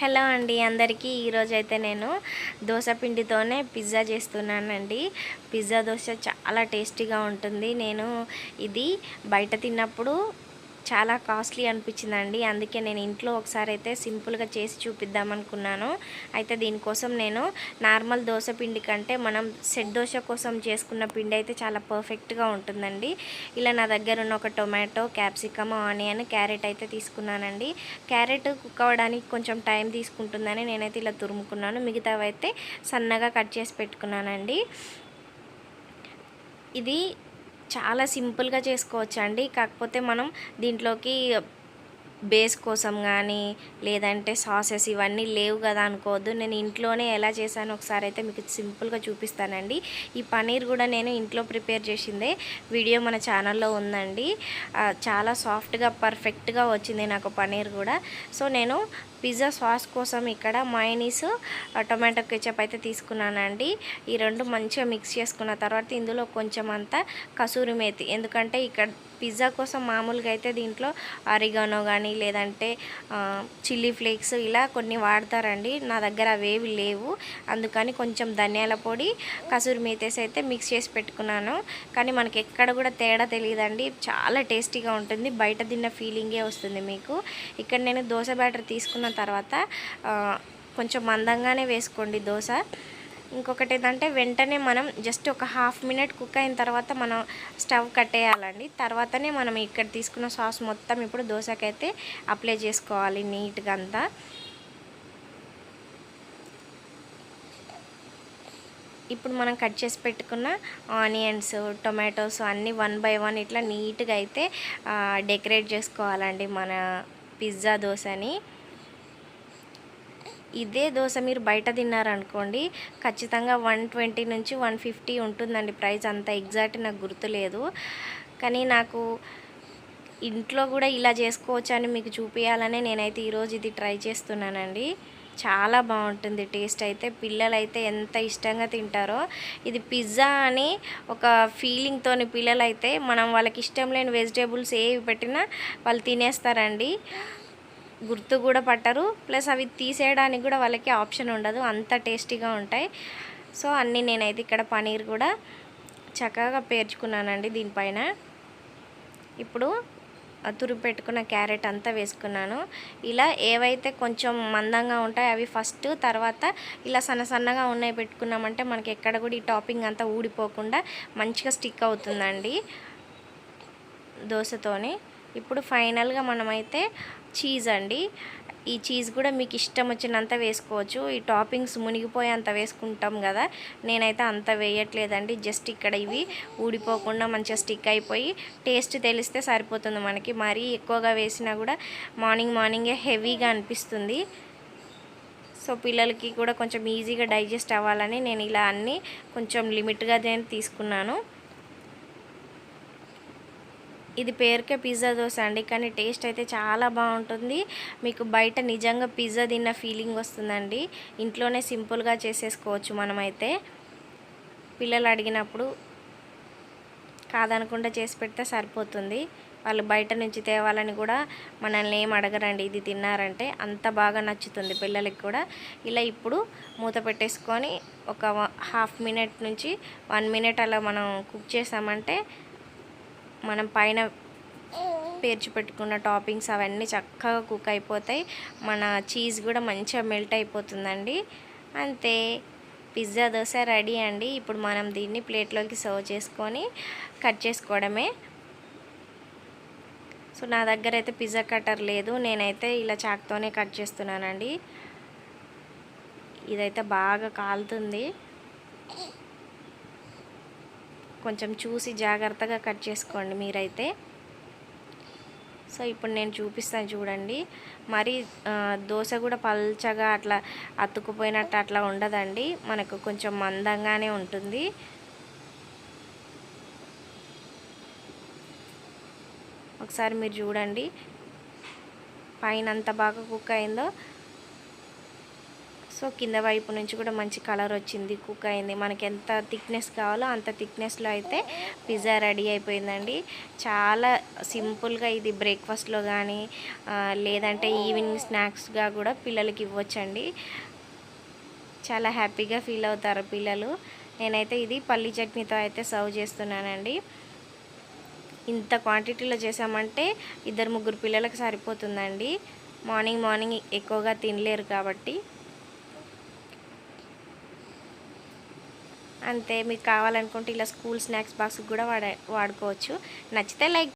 Hello అండి అందరికీ ఈరోజు అయితే నేను దోశ పిండితోనే పిజ్జా చేస్తున్నానండి. పిజ్జా దోశ చాలా టేస్టీగా ఉంటుంది. నేను ఇది బయట తిన్నప్పుడు చాలా కాస్ట్లీ అనిపించిందండి. అందుకే నేను ఇంట్లో ఒకసారి అయితే సింపుల్గా చేసి చూపిద్దాం అనుకున్నాను అయితే దీనికోసం నేను నార్మల్ దోశ పిండి కంటే మనం సెట్ దోశ కోసం చేసుకున్న పిండి అయితే చాలా పర్ఫెక్ట్గా ఉంటుందండి. ఇలా నా దగ్గర ఉన్న ఒక టొమాటో క్యాప్సికమ్ ఆనియన్ క్యారెట్ అయితే తీసుకున్నానండి. క్యారెట్ కుక్ అవ్వడానికి కొంచెం టైం తీసుకుంటుందని నేనైతే ఇలా తురుముకున్నాను. మిగతావి అయితే సన్నగా కట్ చేసి పెట్టుకున్నానండి. ఇది చాలా సింపుల్గా చేసుకోవచ్చు అండి కాకపోతే మనం దీంట్లోకి బేస్ కోసం కానీ లేదంటే సాసెస్ ఇవన్నీ లేవు కదా అనుకోవద్దు. నేను ఇంట్లోనే ఎలా చేశాను ఒకసారి అయితే మీకు సింపుల్గా చూపిస్తానండి. ఈ పనీర్ కూడా నేను ఇంట్లో ప్రిపేర్ చేసిందే. వీడియో మన ఛానల్లో ఉందండి. చాలా సాఫ్ట్గా పర్ఫెక్ట్గా వచ్చింది నాకు పనీర్ కూడా. సో నేను పిజ్జా సాస్ కోసం ఇక్కడ మైనీస్ టొమాటో కెచప్ అయితే తీసుకున్నానండి. ఈ రెండు మంచిగా మిక్స్ చేసుకున్న తర్వాత ఇందులో కొంచెం అంతా కసూరి మేతి. ఎందుకంటే ఇక్కడ పిజ్జా కోసం మామూలుగా అయితే దీంట్లో అరిగానో కానీ లేదంటే చిల్లీ ఫ్లేక్స్ ఇలా కొన్ని వాడతారండి. నా దగ్గర అవేవి లేవు. అందుకని కొంచెం ధనియాల పొడి కసూరి మేతేసి అయితే మిక్స్ చేసి పెట్టుకున్నాను. కానీ మనకి ఎక్కడ కూడా తేడా తెలియదండి చాలా టేస్టీగా ఉంటుంది. బయట తిన్న ఫీలింగే వస్తుంది మీకు. ఇక్కడ నేను దోశ బ్యాటర్ తీసుకున్న తర్వాత కొంచెం మందంగానే వేసుకోండి దోశ. ఇంకొకటి ఏంటంటే వెంటనే మనం జస్ట్ ఒక హాఫ్ మినిట్ కుక్ అయిన తర్వాత మనం స్టవ్ కట్టేయాలండి. తర్వాతనే మనం ఇక్కడ తీసుకున్న సాస్ మొత్తం ఇప్పుడు దోశకైతే అప్లై చేసుకోవాలి నీట్గా అంతా. ఇప్పుడు మనం కట్ చేసి పెట్టుకున్న ఆనియన్స్ టొమాటోస్ అన్నీ వన్ బై వన్ ఇట్లా నీట్గా అయితే డెకరేట్ చేసుకోవాలండి మన పిజ్జా దోశని. ఇదే దోశ మీరు బయట తిన్నారనుకోండి ఖచ్చితంగా వన్ ట్వంటీ నుంచి వన్ ఫిఫ్టీ ఉంటుందండి ప్రైస్. అంత ఎగ్జాక్ట్ నాకు గుర్తులేదు. కానీ నాకు ఇంట్లో కూడా ఇలా చేసుకోవచ్చు అని మీకు చూపించాలని నేనైతే ఈరోజు ఇది ట్రై చేస్తున్నానండి. చాలా బాగుంటుంది టేస్ట్ అయితే. పిల్లలైతే ఎంత ఇష్టంగా తింటారో. ఇది పిజ్జా అని ఒక ఫీలింగ్తోని పిల్లలైతే మనం వాళ్ళకి ఇష్టం లేని వెజిటేబుల్స్ ఏవి పెట్టినా వాళ్ళు తినేస్తారండి. గుర్తు కూడా పట్టరు. ప్లస్ అవి తీసేయడానికి కూడా వాళ్ళకి ఆప్షన్ ఉండదు. అంత టేస్టీగా ఉంటాయి. సో అన్నీ నేనైతే ఇక్కడ పనీర్ కూడా చక్కగా పేర్చుకున్నానండి దీనిపైన. ఇప్పుడు తురుగు పెట్టుకున్న క్యారెట్ అంతా వేసుకున్నాను. ఇలా ఏవైతే కొంచెం మందంగా ఉంటాయో అవి ఫస్ట్ తర్వాత ఇలా సన్న సన్నగా ఉన్నాయి పెట్టుకున్నామంటే మనకి ఎక్కడ కూడా ఈ టాపింగ్ అంతా ఊడిపోకుండా మంచిగా స్టిక్ అవుతుందండి దోశతోని. ఇప్పుడు ఫైనల్గా మనమైతే చీజ్ అండి. ఈ చీజ్ కూడా మీకు ఇష్టం వచ్చినంత వేసుకోవచ్చు. ఈ టాపింగ్స్ మునిగిపోయేంత వేసుకుంటాం కదా. నేనైతే అంత వేయట్లేదండి. జస్ట్ ఇక్కడ ఇవి ఊడిపోకుండా మంచిగా స్టిక్ అయిపోయి టేస్ట్ తెలిస్తే సరిపోతుంది మనకి. మరీ ఎక్కువగా వేసినా కూడా మార్నింగ్ మార్నింగే హెవీగా అనిపిస్తుంది. సో పిల్లలకి కూడా కొంచెం ఈజీగా డైజెస్ట్ అవ్వాలని నేను ఇలా అన్నీ కొంచెం లిమిట్గా నేను తీసుకున్నాను. ఇది పేరుకే పిజ్జా దోశ అండి కానీ టేస్ట్ అయితే చాలా బాగుంటుంది. మీకు బయట నిజంగా పిజ్జా తిన్న ఫీలింగ్ వస్తుందండి. ఇంట్లోనే సింపుల్గా చేసేసుకోవచ్చు మనమైతే. పిల్లలు అడిగినప్పుడు కాదనకుండా చేసి పెడితే సరిపోతుంది. వాళ్ళు బయట నుంచి తేవాలని కూడా మనల్ని ఏం అడగరండి ఇది తిన్నారంటే. అంత బాగా నచ్చుతుంది పిల్లలకి కూడా. ఇలా ఇప్పుడు మూత పెట్టేసుకొని ఒక హాఫ్ మినిట్ నుంచి వన్ మినిట్ అలా మనం కుక్ చేసామంటే మనం పైన పేర్చి పెట్టుకున్న టాపింగ్స్ అవన్నీ చక్కగా కుక్ అయిపోతాయి. మన చీజ్ కూడా మంచిగా మెల్ట్ అయిపోతుందండి. అంతే. పిజ్జా దోశ రెడీ అండి. ఇప్పుడు మనం దీన్ని ప్లేట్లోకి సర్వ్ చేసుకొని కట్ చేసుకోవడమే. సో నా దగ్గర అయితే పిజ్జా కటర్ లేదు. నేనైతే ఇలా చాక్తోనే కట్ చేస్తున్నానండి. ఇదైతే బాగా కాలుతుంది. కొంచెం చూసి జాగ్రత్తగా కట్ చేసుకోండి మీరైతే. సో ఇప్పుడు నేను చూపిస్తాను చూడండి. మరి దోశ కూడా పల్చగా అట్లా అతుక్కుపోయినట్టు అట్లా ఉండదండి. మనకు కొంచెం మందంగానే ఉంటుంది. ఒకసారి మీరు చూడండి. పైన అంత బాగా కుక్ అయిందో సో కింద వైపు నుంచి కూడా మంచి కలర్ వచ్చింది కుక్ అయింది. మనకి ఎంత థిక్నెస్ కావాలో అంత థిక్నెస్లో అయితే పిజ్జా రెడీ అయిపోయిందండి. చాలా సింపుల్గా ఇది బ్రేక్ఫాస్ట్లో కానీ లేదంటే ఈవినింగ్ స్నాక్స్గా కూడా పిల్లలకి ఇవ్వచ్చండి. చాలా హ్యాపీగా ఫీల్ అవుతారు పిల్లలు. నేనైతే ఇది పల్లి చట్నీతో అయితే సర్వ్ చేస్తున్నానండి. ఇంత క్వాంటిటీలో చేసామంటే ఇద్దరు ముగ్గురు పిల్లలకు సరిపోతుందండి. మార్నింగ్ మార్నింగ్ ఎక్కువగా తినలేరు కాబట్టి. అంతే మీకు కావాలనుకుంటే ఇలా స్కూల్ స్నాక్స్ బాక్స్ కూడా వాడ వాడుకోవచ్చు. నచ్చితే లైక్